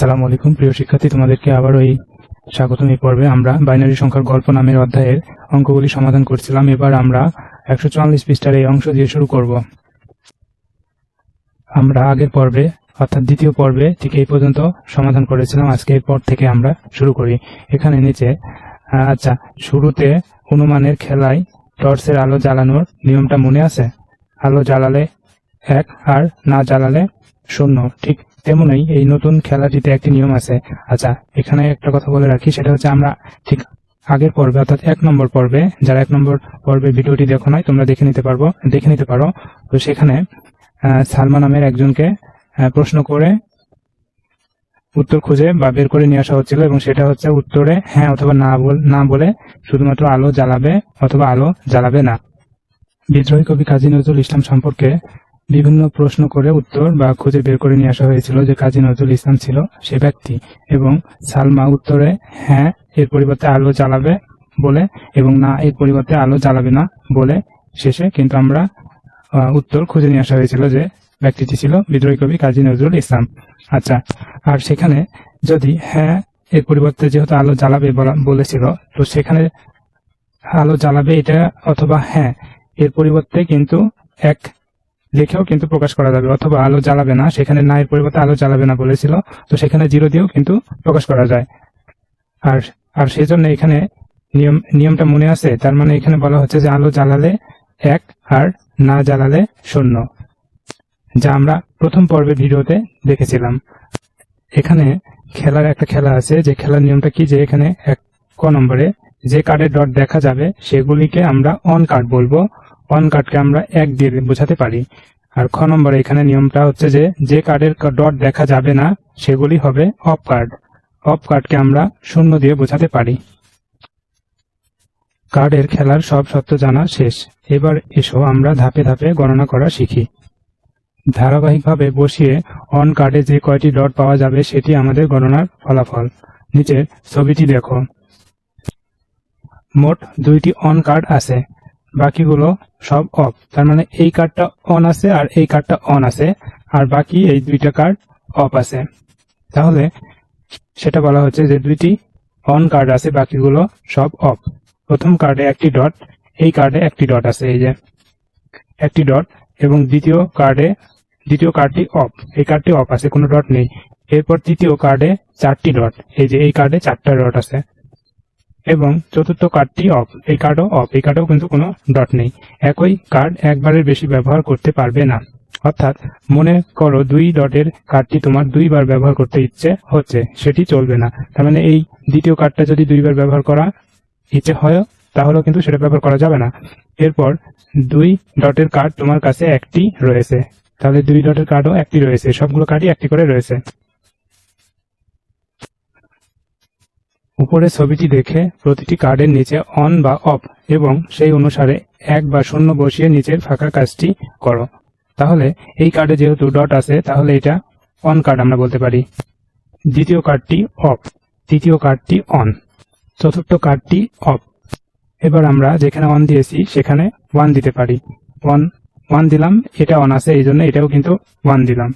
আসসালামু আলাইকুম, প্রিয় শিক্ষার্থী, তোমাদেরকে আবারও এই স্বাগতম এই পর্বে আমরা বাইনারি সংখ্যার গল্প নামের অধ্যায়ের অঙ্কগুলি সমাধান করছিলাম। এবার আমরা একশো চুয়াল্লিশ পৃষ্ঠার এই অংশ দিয়ে শুরু করব। আমরা আগের পর্বে, অর্থাৎ দ্বিতীয় পর্বে ঠিক এই পর্যন্ত সমাধান করেছিলাম। আজকে এরপর থেকে আমরা শুরু করি। এখানে নিচে আচ্ছা শুরুতে হনুমানের খেলায় টর্চের আলো জ্বালানোর নিয়মটা মনে আছে? আলো জ্বালালে এক আর না জ্বালালে শূন্য, ঠিক? তেমনই এই নতুন খেলাটিতে একটি নিয়ম আছে। আচ্ছা এখানে একটা কথা বলে রাখি, সেটা হচ্ছে আমরা ঠিক আগের পর্বে, অর্থাৎ এক নম্বর পর্বে, যারা এক নম্বর পর্বে ভিডিওটি দেখো নাই, তোমরা দেখে নিতে পারব, দেখে নিতে পারো। তো সেখানে সালমা নামের একজনকে প্রশ্ন করে উত্তর খুঁজে বা বের করে নিয়ে আসা হচ্ছিল এবং সেটা হচ্ছে উত্তরে হ্যাঁ অথবা না না বলে শুধুমাত্র আলো জ্বালাবে অথবা আলো জ্বালাবে না। বিদ্রোহী কবি কাজী নজরুল ইসলাম সম্পর্কে বিভিন্ন প্রশ্ন করে উত্তর বা খুঁজে বের করে নিয়ে আসা হয়েছিল যে কাজী নজরুল ইসলাম ছিল সে ব্যক্তি এবং সালমা উত্তরে হ্যাঁ এর পরিবর্তে আলো জ্বালাবে বলে এবং না, এর পরিবর্তে আলো জ্বালাবে না বলে শেষে কিন্তু আমরা উত্তর খুঁজে নিয়ে আসা হয়েছিল যে ব্যক্তিটি ছিল বিদ্রোহী কবি কাজী নজরুল ইসলাম। আচ্ছা আর সেখানে যদি হ্যাঁ এর পরিবর্তে যেহেতু আলো জ্বালাবে বলা- বলেছিল, তো সেখানে আলো জ্বালাবে এটা অথবা হ্যাঁ এর পরিবর্তে কিন্তু এক লিখেও কিন্তু প্রকাশ করা যাবে, অথবা আলো জ্বালাবে না। সেখানে না এর পরিবর্তে আলো জ্বালাবে না বলেছিল। তো সেখানে জিরো দিয়েও কিন্তু প্রকাশ করা যায়। আর আর সেই জন্য এখানে নিয়ম, নিয়মটা মনে আছে? তার মানে এখানে বলা হচ্ছে যে আলো জ্বালালে এক আর না জ্বালালে শূন্য, যা আমরা প্রথম পর্বে ভিডিওতে দেখেছিলাম। এখানে খেলার একটা খেলা আছে। যে খেলার নিয়মটা কি? যে এখানে এক, ক নম্বরে যে কার্ডের ডট দেখা যাবে, সেগুলিকে আমরা অন কার্ড বলব। অন কার্ডকে আমরা এক দিয়ে বোঝাতে পারি। আর খ নম্বরে এখানে নিয়মটা হচ্ছে যে যে কার্ডের ডট দেখা যাবে না, সেগুলি হবে অফ কার্ড। অফ কার্ডকে আমরা শূন্য দিয়ে বোঝাতে পারি। কার্ডের খেলার সব সত্য জানা শেষ। এবার এসো আমরা ধাপে ধাপে গণনা করা শিখি। ধারাবাহিকভাবে বসিয়ে অন কার্ডে যে কয়টি ডট পাওয়া যাবে, সেটি আমাদের গণনার ফলাফল। নিচের ছবিটি দেখো। মোট দুইটি অন কার্ড আছে। বাকিগুলো সব অফ তার মানে এই কার্ডটা অন আছে আর এই কার্ডটা অন আছে, আর বাকি এই দুইটা কার্ড অফ আছে। তাহলে সেটা বলা হচ্ছে যে দুইটি অন কার্ড আছে, বাকিগুলো সব অফ প্রথম কার্ডে একটি ডট এই কার্ডে একটি ডট আছে, এই যে একটি ডট এবং দ্বিতীয় কার্ডে দ্বিতীয় কার্ডটি অফ এই কার্ডটি অফ আছে, কোনো ডট নেই। এরপর তৃতীয় কার্ডে চারটি ডট এই যে এই কার্ডে চারটা ডট আছে। এবং চতুর্থ কার্ডটি অফ এই কার্ডও অফ এই কার্ডেও কিন্তু কোনো ডট নেই। একই কার্ড একবারের বেশি ব্যবহার করতে পারবে না। অর্থাৎ মনে করো দুই ডটের কার্ডটি তোমার দুইবার ব্যবহার করতে ইচ্ছে হচ্ছে। সেটি চলবে না। তার মানে এই দ্বিতীয় কার্ডটা যদি দুইবার ব্যবহার করা ইচ্ছে হয়, তাহলেও কিন্তু সেটা ব্যবহার করা যাবে না। এরপর দুই ডটের কার্ড তোমার কাছে একটি রয়েছে। তাহলে দুই ডটের কার্ডও একটি রয়েছে। সবগুলো কার্ডই একটি করে রয়েছে। উপরে ছবিটি দেখে প্রতিটি কার্ডের নিচে অন বা অফ এবং সেই অনুসারে এক বা শূন্য বসিয়ে নিচের ফাঁকা কাজটি করো। তাহলে এই কার্ডে যেহেতু ডট আছে, তাহলে এটা অন কার্ড আমরা বলতে পারি। দ্বিতীয় কার্ডটি অফ, তৃতীয় কার্ডটি অন, চতুর্থ কার্ডটি অফ। এবার আমরা যেখানে অন দিয়েছি, সেখানে ওয়ান দিতে পারি। ওয়ান ওয়ান দিলাম, এটা অন আছে, এই জন্য এটাও কিন্তু ওয়ান দিলাম।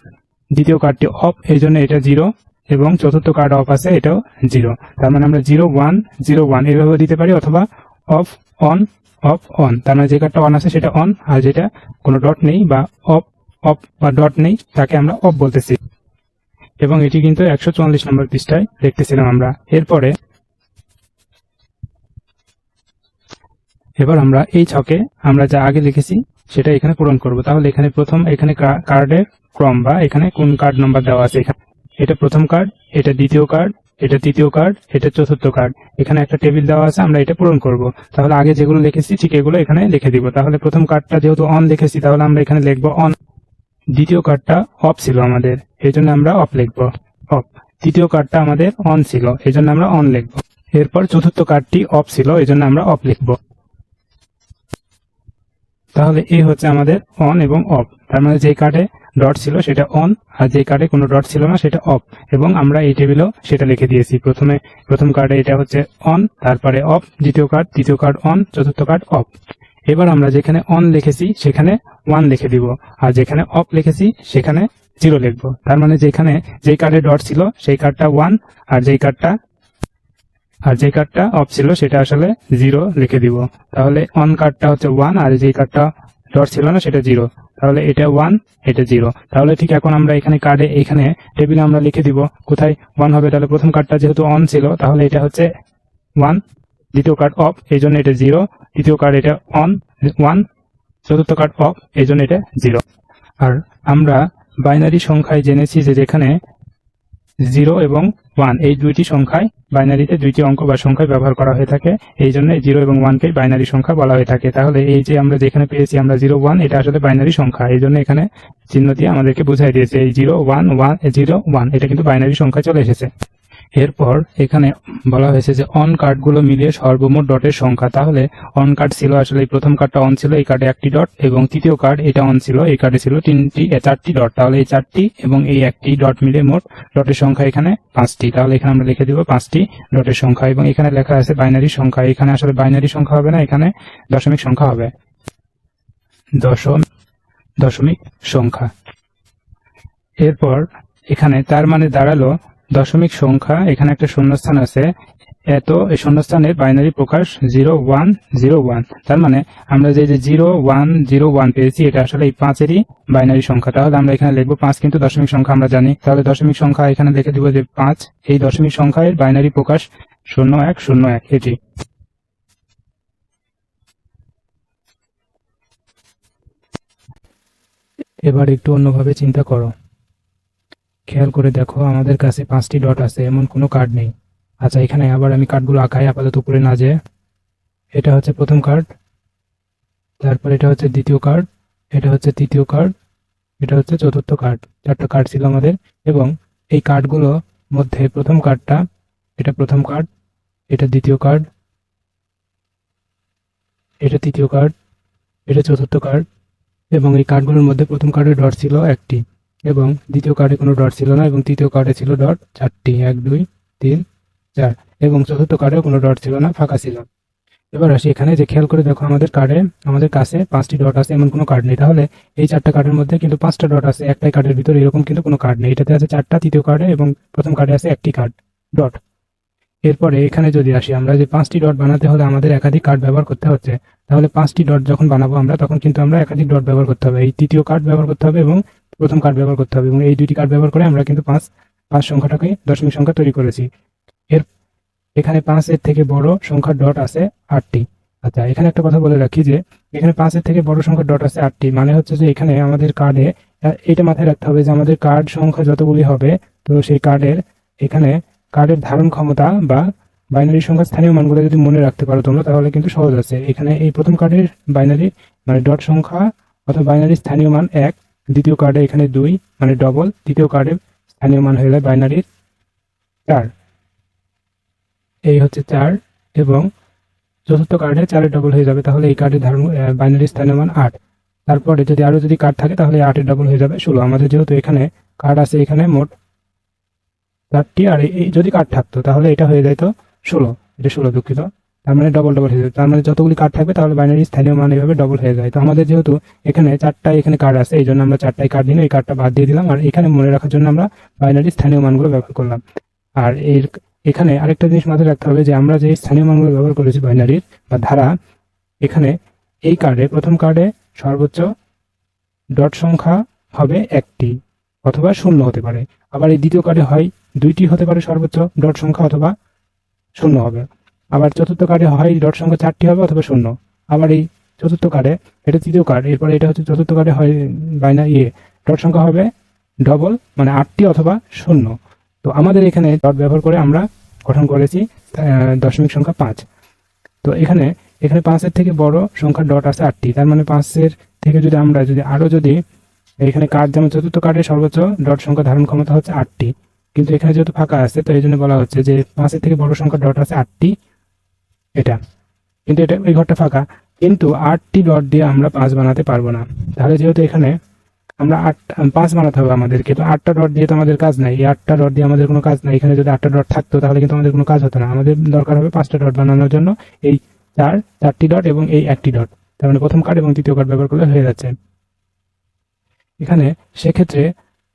দ্বিতীয় কার্ডটি অফ, এই জন্য এটা জিরো। এবং চতুর্থ কার্ড অফ আছে, এটাও জিরো তার মানে আমরা জিরো ওয়ান জিরো ওয়ান এভাবে দিতে পারি, অথবা অফ অন অফ অন তার মানে যে কার্ডটা অন আছে, সেটা অন আর যেটা কোনো ডট নেই বা অফ অফ বা ডট নেই, তাকে আমরা অফ বলতেছি। এবং এটি কিন্তু একশো চুয়াল্লিশ নম্বর পৃষ্ঠায় দেখতেছিলাম আমরা। এরপরে এবার আমরা এই ছকে আমরা যা আগে লিখেছি, সেটা এখানে পূরণ করব। তাহলে এখানে প্রথম এখানে কার্ডের ক্রম বা এখানে কোন কার্ড নম্বর দেওয়া আছে এখানে। এটা প্রথম কার্ড এটা দ্বিতীয় কার্ড এটা তৃতীয় কার্ড এটা চতুর্থ কার্ড এখানে একটা টেবিল দেওয়া আছে, আমরা এটা পূরণ করব। তাহলে আগে যেগুলো লিখেছি, ঠিক এগুলো এখানে লিখে দিব। তাহলে প্রথম কার্ডটা যেহেতু অন লিখেছি, তাহলে আমরা এখানে লিখব অন দ্বিতীয় কার্ডটা অফ ছিল আমাদের, এই জন্য আমরা অফ লিখব। অফ তৃতীয় কার্ডটা আমাদের অন ছিল, এই জন্য আমরা অন লিখব। এরপর চতুর্থ কার্ডটি অফ ছিল, এই জন্য আমরা অফ লিখব। তাহলে এই হচ্ছে আমাদের অন এবং অফ তার মানে যে কার্ডে ডট ছিল সেটা অন আর যে কার্ডে কোনো ডট ছিল না সেটা অফ এবং আমরা এই টেবিলেও সেটা লিখে দিয়েছি। প্রথমে, প্রথম কার্ডে এটা হচ্ছে অন তারপরে অফ দ্বিতীয় কার্ড তৃতীয় কার্ড অন চতুর্থ কার্ড অফ এবার আমরা যেখানে অন লিখেছি, সেখানে ওয়ান লিখে দিব। আর যেখানে অফ লিখেছি, সেখানে জিরো লিখব। তার মানে যেখানে যেই কার্ডে ডট ছিল, সেই কার্ডটা ওয়ান আর যেই কার্ডটা আর যে কার্ডটা অফ ছিল, সেটা আসলে জিরো লিখে দিব। তাহলে অন কার্ডটা হচ্ছে ওয়ান আর যে কার্ডটা ডট ছিল না, সেটা জিরো তাহলে এটা ওয়ান এটা জিরো তাহলে ঠিক এখন আমরা এখানে কার্ডে এখানে টেবিলে আমরা লিখে দিব, কোথায় ওয়ান হবে? তাহলে প্রথম কার্ডটা যেহেতু অন ছিল, তাহলে এটা হচ্ছে ওয়ান দ্বিতীয় কার্ড অফ এই জন্য এটা জিরো তৃতীয় কার্ড এটা অন ওয়ান চতুর্থ কার্ড অফ এই জন্য এটা জিরো আর আমরা বাইনারি সংখ্যায় জেনেছি যে যেখানে জিরো এবং ওয়ান। এই দুইটি সংখ্যায় বাইনারিতে দুইটি অঙ্ক বা সংখ্যায় ব্যবহার করা হয়ে থাকে। এই জন্য জিরো এবং ওয়ানকে বাইনারি সংখ্যা বলা হয়ে থাকে। তাহলে এই যে আমরা যেখানে পেয়েছি আমরা জিরো, ওয়ান, এটা আসলে বাইনারি সংখ্যা। এই জন্য এখানে চিহ্ন দিয়ে আমাদেরকে বুঝাই দিয়েছে। এই zero, one one, zero, one, এটা কিন্তু বাইনারি সংখ্যা চলে এসেছে। এরপর এখানে বলা হয়েছে যে অন কার্ডগুলো মিলিয়ে সর্বমোট ডটের সংখ্যা। তাহলে অন কার্ড ছিল আসলে এই প্রথম কার্ডটা অন ছিল, এই কার্ডে একটি ডট এবং তৃতীয় কার্ড এটা অন ছিল, এই কার্ডে ছিল তিনটি চারটি ডট তাহলে এই চারটি এবং এই একটি ডট মিলে মোট ডটের সংখ্যা এখানে পাঁচটি। তাহলে এখানে আমরা লিখে দিব পাঁচটি ডটের সংখ্যা এবং এখানে লেখা আছে বাইনারি সংখ্যা। এখানে আসলে বাইনারি সংখ্যা হবে না, এখানে দশমিক সংখ্যা হবে। দশম, দশমিক সংখ্যা। এরপর এখানে তার মানে দাঁড়াল দশমিক সংখ্যা, এখানে একটা শূন্যস্থান আছে। এত, এই শূন্যস্থানের বাইনারি প্রকাশ জিরো ওয়ান জিরো ওয়ান তার মানে আমরা যে যে জিরো ওয়ান জিরো ওয়ান পেয়েছি, এটা আসলে এই পাঁচেরই বাইনারি সংখ্যা। তাহলে আমরা এখানে লিখব পাঁচ, কিন্তু দশমিক সংখ্যা আমরা জানি। তাহলে দশমিক সংখ্যা এখানে লিখে দিব যে পাঁচ, এই দশমিক সংখ্যার বাইনারি প্রকাশ শূন্য এক শূন্য এক, এটি। এবার একটু অন্যভাবে চিন্তা করো। খেয়াল করে দেখো, আমাদের কাছে পাঁচটি ডট আছে, এমন কোনো কার্ড নেই। আচ্ছা এখানে আবার আমি কার্ডগুলো আঁকাই আপাতত উপরে না যে। এটা হচ্ছে প্রথম কার্ড তারপর এটা হচ্ছে দ্বিতীয় কার্ড এটা হচ্ছে তৃতীয় কার্ড এটা হচ্ছে চতুর্থ কার্ড চারটা কার্ড ছিল আমাদের, এবং এই কার্ডগুলো মধ্যে প্রথম কার্ডটা এটা প্রথম কার্ড এটা দ্বিতীয় কার্ড এটা তৃতীয় কার্ড এটা চতুর্থ কার্ড এবং এই কার্ডগুলোর মধ্যে প্রথম কার্ডের ডট ছিল একটি। এবং দ্বিতীয় কার্ডে কোনো ডট ছিল না এবং তৃতীয় কার্ডে ছিল ডট চারটি, এক, দুই, তিন, চার এবং চতুর্থ কার্ডেও কোনো ডট ছিল না, ফাঁকা ছিল। এবার আসি এখানে যে খেয়াল করে দেখো আমাদের কার্ডে আমাদের কাছে পাঁচটি ডট আছে, এমন কোনো কার্ড নেই। তাহলে এই চারটা কার্ডের মধ্যে কিন্তু পাঁচটা ডট আছে, একটাই কার্ডের ভিতরে এরকম কিন্তু কোনো কার্ড নেই। এটাতে আছে চারটা, তৃতীয় কার্ডে এবং প্রথম কার্ডে আছে একটি কার্ড ডট এরপরে এখানে যদি আসি আমরা, যে পাঁচটি ডট বানাতে হলে আমাদের একাধিক কার্ড ব্যবহার করতে হচ্ছে। তাহলে পাঁচটি ডট যখন বানাবো আমরা, তখন কিন্তু আমরা একাধিক ডট ব্যবহার করতে হবে। এই তৃতীয় কার্ড ব্যবহার করতে হবে এবং প্রথম কার্ড ব্যবহার করতে হবে এবং এই দুইটি কার্ড ব্যবহার করে আমরা কিন্তু পাঁচ পাঁচ সংখ্যাটাকে দশমিক সংখ্যা তৈরি করেছি। এর এখানে পাঁচের থেকে বড় সংখ্যার ডট আছে আটটি। আচ্ছা এখানে একটা কথা বলে রাখি যে, এখানে পাঁচের থেকে বড় সংখ্যার ডট আছে আটটি মানে হচ্ছে যে এখানে আমাদের কার্ডে এটা মাথায় রাখতে হবে যে আমাদের কার্ড সংখ্যা যতগুলি হবে, তো সেই কার্ডের এখানে কার্ডের ধারণ ক্ষমতা বা বাইনারি সংখ্যা স্থানীয় মানগুলো যদি মনে রাখতে পারো তোমরা, তাহলে কিন্তু সহজ আছে। এখানে এই প্রথম কার্ডের বাইনারি মানে ডট সংখ্যা অথবা বাইনারি স্থানীয় মান এক দ্বিতীয় কার্ডে এখানে দুই মানে ডবল তৃতীয় কার্ডে স্থানীয় মান হয়ে যায় বাইনারির চার। এই হচ্ছে চার এবং চতুর্থ কার্ডে চারের ডবল হয়ে যাবে, তাহলে এই কার্ডের ধারণ বাইনারি স্থানীয় মান আট। তারপরে যদি আরও যদি কার্ড থাকে, তাহলে আটের ডবল হয়ে যাবে ষোলো। আমাদের যেহেতু এখানে কার্ড আছে, এখানে মোট চারটি, আর এই যদি কার্ড থাকতো, তাহলে এটা হয়ে যেত ষোলো। এটা ষোলো দুঃখিত। তার মানে ডবল ডবল হয়ে যাবে। তার মানে যতগুলি কার্ড থাকবে, তাহলে বাইনারি স্থানীয় মান এভাবে ডবল হয়ে যায়। তো আমাদের যেহেতু এখানে চারটা এখানে কার্ড আছে, এই জন্য আমরা চারটাই কার্ড দিন এই কার্ডটা বাদ দিয়ে দিলাম। আর এখানে মনে রাখার জন্য আমরা বাইনারি স্থানীয় মানগুলো ব্যবহার করলাম। আর এর এখানে আরেকটা জিনিস মাথায় রাখতে হবে যে, আমরা যে স্থানীয় মানগুলো ব্যবহার করেছি বাইনারির বা ধারা, এখানে এই কার্ডে প্রথম কার্ডে সর্বোচ্চ ডট সংখ্যা হবে একটি অথবা শূন্য হতে পারে। আবার এই দ্বিতীয় কার্ডে হয় দুইটি হতে পারে সর্বোচ্চ ডট সংখ্যা অথবা শূন্য হবে। আবার চতুর্থ কার্ডে হয় ডট সংখ্যা চারটি হবে অথবা শূন্য। আবার এই চতুর্থ কার্ডে, এটা তৃতীয় কার্ড, এরপরে এটা হচ্ছে চতুর্থ কার্ডে হয় বাইনা ইয়ে। ডট সংখ্যা হবে ডবল মানে আটটি অথবা শূন্য। তো আমাদের এখানে ডট ব্যবহার করে আমরা গঠন করেছি দশমিক সংখ্যা পাঁচ। তো এখানে এখানে পাঁচের থেকে বড় সংখ্যা ডট আছে আটটি। তার মানে পাঁচের থেকে যদি আমরা যদি আরও যদি এখানে কার্ড, যেমন চতুর্থ কার্ডের সর্বোচ্চ ডট সংখ্যা ধারণ ক্ষমতা হচ্ছে আটটি। কিন্তু এখানে যেহেতু ফাঁকা আছে, তো এই জন্য বলা হচ্ছে যে পাঁচের থেকে বড় সংখ্যা ডট আছে আটটি। এটা। কিন্তু এটা এই ঘরটা ফাঁকা। কিন্তু আটটি ডট দিয়ে আমরা পাঁচ বানাতে পারব না। তাহলে যেহেতু এখানে আমরা আট, পাঁচ বানাতে হবে আমাদেরকে, তো আটটা ডট দিয়ে তো আমাদের কাজ নাই। এই আটটা ডট দিয়ে আমাদের কোনো কাজ নাই। এখানে যদি আটটা ডট থাকতো, তাহলে কিন্তু আমাদের কোনো কাজ হতো না। আমাদের দরকার হবে পাঁচটা ডট বানানোর জন্য এই চার, চারটি ডট এবং এই একটি ডট তার মানে প্রথম কার্ড এবং তৃতীয় কার্ড ব্যবহার করলে হয়ে যাচ্ছে। এখানে সেক্ষেত্রে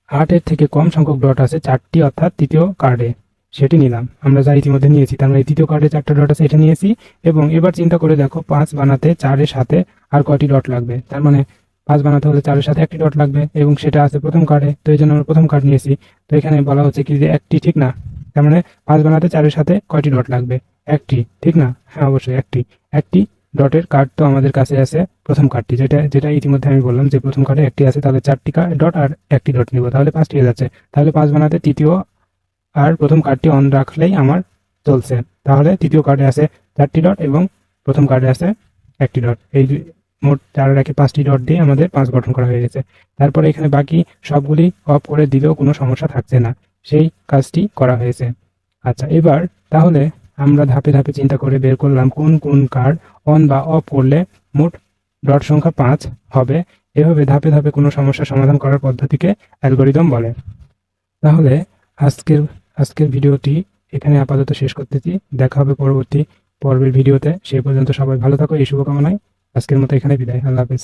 আটের থেকে কম সংখ্যক ডট আছে চারটি অর্থাৎ তৃতীয় কার্ডে। সেটি নিলাম। আমরা যা ইতিমধ্যে নিয়েছি, তার মানে তৃতীয় কার্ডে চারটা ডট আছে, এটা নিয়েছি। এবং এবার চিন্তা করে দেখো, পাঁচ বানাতে চারের সাথে আর কয়টি ডট লাগবে? তার মানে পাঁচ বানাতে হলে চারের সাথে একটি ডট লাগবে এবং সেটা আছে প্রথম কার্ডে তো এই জন্য আমরা প্রথম কার্ড নিয়েছি। তো এখানে বলা হচ্ছে কি যে একটি, ঠিক না? তার মানে পাঁচ বানাতে চারের সাথে কয়টি ডট লাগবে? একটি, ঠিক না? হ্যাঁ অবশ্যই একটি। একটি ডটের কার্ড তো আমাদের কাছে আছে প্রথম কার্ডটি যেটা যেটা ইতিমধ্যে আমি বললাম যে প্রথম কার্ডে একটি আছে, তাহলে চারটি ডট আর একটি ডট নিব। তাহলে পাঁচটি হয়ে যাচ্ছে। তাহলে পাঁচ বানাতে তৃতীয় আর প্রথম কার্ডটি অন রাখলেই আমার চলছে। তাহলে তৃতীয় কার্ডে আছে চারটি ডট এবং প্রথম কার্ডে আছে একটি ডট এই মোট চার রাখে পাঁচটি ডট দিয়ে আমাদের পাঁচ গঠন করা হয়ে গেছে। তারপরে এখানে বাকি সবগুলি অফ করে দিলেও কোনো সমস্যা থাকছে না। সেই কাজটি করা হয়েছে। আচ্ছা এবার তাহলে আমরা ধাপে ধাপে চিন্তা করে বের করলাম কোন কোন কার্ড অন বা অফ করলে মোট ডট সংখ্যা পাঁচ হবে। এভাবে ধাপে ধাপে কোনো সমস্যা সমাধান করার পদ্ধতিকে অ্যালগোরিদম বলে। তাহলে আজকের আজকের ভিডিওটি এখানে আপাতত শেষ করতেছি। দেখা হবে পরবর্তী পর্বের ভিডিওতে। সেই পর্যন্ত সবাই ভালো থাকো, এই শুভকামনায়। আজকের মতো এখানে বিদায়। আল্লাহ হাফেজ।